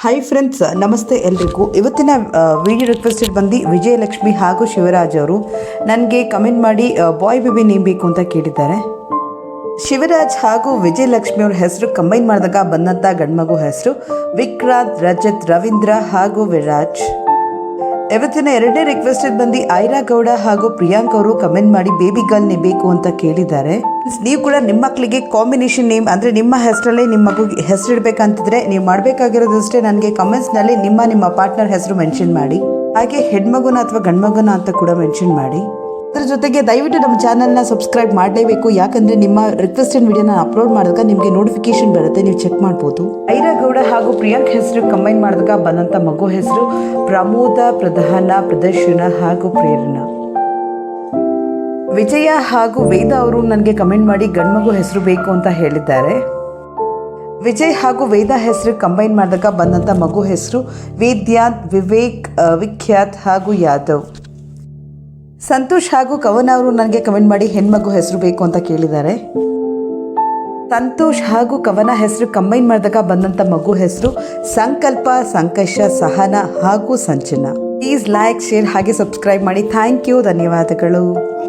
Hi friends ನಮಸ್ತೆ ಎಲ್ರಿಗೂ. ಇವತ್ತಿನ ವಿಡಿಯೋ ರಿಕ್ವೆಸ್ಟೆಡ್ ಬಂದು ವಿಜಯಲಕ್ಷ್ಮಿ ಹಾಗೂ ಶಿವರಾಜ್ ಅವರು. ನನಗೆ ಕಮೆಂಟ್ ಮಾಡಿ ಬಾಯ್ ಬೇಬಿ ನೇಮ್ ಬೇಕು ಅಂತ ಕೇಳಿದ್ದಾರೆ. ಶಿವರಾಜ್ ಹಾಗೂ ವಿಜಯಲಕ್ಷ್ಮಿ ಅವ್ರ ಹೆಸರು ಕಂಬೈನ್ ಮಾಡಿದಾಗ ಬಂದಂಥ ಗಂಡ್ಮಗು ಹೆಸರು ವಿಕ್ರಾಂತ್, ರಜತ್, ರವೀಂದ್ರ ಹಾಗೂ ವಿರಾಜ್. ಇವತ್ತಿನ ಎರಡನೇ ರಿಕ್ವೆಸ್ಟ್ ಬಂದು ಐರಾ ಗೌಡ ಹಾಗೂ ಪ್ರಿಯಾಂಕ್ ಅವರು ಕಮೆಂಟ್ ಮಾಡಿ ಬೇಬಿ ಗರ್ಲ್ ಬೇಕು ಅಂತ ಕೇಳಿದ್ದಾರೆ. ನೀವು ಕೂಡ ನಿಮ್ಮ ಮಕ್ಕಳಿಗೆ ಕಾಂಬಿನೇಷನ್ ನೇಮ್ ಅಂದರೆ ನಿಮ್ಮ ಹೆಸರಲ್ಲೇ ನಿಮ್ಮ ಮಗು ಹೆಸರಿಡ್ಬೇಕಂತಿದ್ರೆ ನೀವು ಮಾಡಬೇಕಾಗಿರೋದಷ್ಟೇ ನನಗೆ ಕಮೆಂಟ್ಸ್ನಲ್ಲಿ ನಿಮ್ಮ ನಿಮ್ಮ ಪಾರ್ಟ್ನರ್ ಹೆಸರು ಮೆನ್ಷನ್ ಮಾಡಿ. ಹಾಗೆ ಹೆಣ್ಮಗುನ ಅಥವಾ ಗಂಡ್ಮಗುನ ಅಂತ ಕೂಡ ಮೆನ್ಷನ್ ಮಾಡಿ. ಅದ್ರ ಜೊತೆಗೆ ದಯವಿಟ್ಟು ನಮ್ಮ ಚಾನಲ್ನ ಸಬ್ಸ್ಕ್ರೈಬ್ ಮಾಡಲೇಬೇಕು. ಯಾಕಂದ್ರೆ ನಿಮ್ಮ ರಿಕ್ವೆಸ್ಟೆಡ್ ವಿಡಿಯೋನ ಅಪ್ಲೋಡ್ ಮಾಡಿದಾಗ ನಿಮಗೆ ನೋಟಿಫಿಕೇಶನ್ ಬರುತ್ತೆ. ನೀವು ಚೆಕ್ ಮಾಡ್ಬೋದು. ಐರಾಗೌಡ ಹಾಗೂ ಪ್ರಿಯಾಂಕ್ ಹೆಸರು ಕಂಬೈನ್ ಮಾಡಿದಾಗ ಬಂದಂಥ ಮಗು ಹೆಸರು ಪ್ರಮೋದ, ಪ್ರಧಾನ, ಪ್ರದರ್ಶನ ಹಾಗೂ ಪ್ರೇರಣಾ. ವಿಜಯ ಹಾಗೂ ವೇದ ಅವರು ನನಗೆ ಕಮೆಂಟ್ ಮಾಡಿ ಗಂಡ್ಮಗು ಹೆಸರು ಬೇಕು ಅಂತ ಹೇಳಿದ್ದಾರೆ. ವಿಜಯ್ ಹಾಗೂ ವೇದ ಹೆಸರು ಕಂಬೈನ್ ಮಾಡಿದಾಗ ಬಂದಂಥ ಮಗು ಹೆಸರು ವೇದ್ಯಾತ್ ವಿವೇಕ್ ವಿಖ್ಯಾತ್ ಹಾಗೂ ಯಾದವ್. ಸಂತೋಷ್ ಹಾಗೂ ಕವನ್ ಅವರು ನನಗೆ ಕಮೆಂಟ್ ಮಾಡಿ ಹೆಣ್ಮಗು ಹೆಸರು ಬೇಕು ಅಂತ ಕೇಳಿದ್ದಾರೆ. ಸಂತೋಷ್ ಹಾಗೂ ಕವನ ಹೆಸರು ಕಂಬೈನ್ ಮಾಡಿದಾಗ ಬಂದಂಥ ಮಗು ಹೆಸರು ಸಂಕಲ್ಪ ಸಂಕಷ್ಟ ಸಹನ ಹಾಗೂ ಸಂಚನ ಪ್ಲೀಸ್ ಲೈಕ್ ಶೇರ್ ಹಾಗೆ ಸಬ್ಸ್ಕ್ರೈಬ್ ಮಾಡಿ. ಥ್ಯಾಂಕ್ ಯು ಧನ್ಯವಾದಗಳು.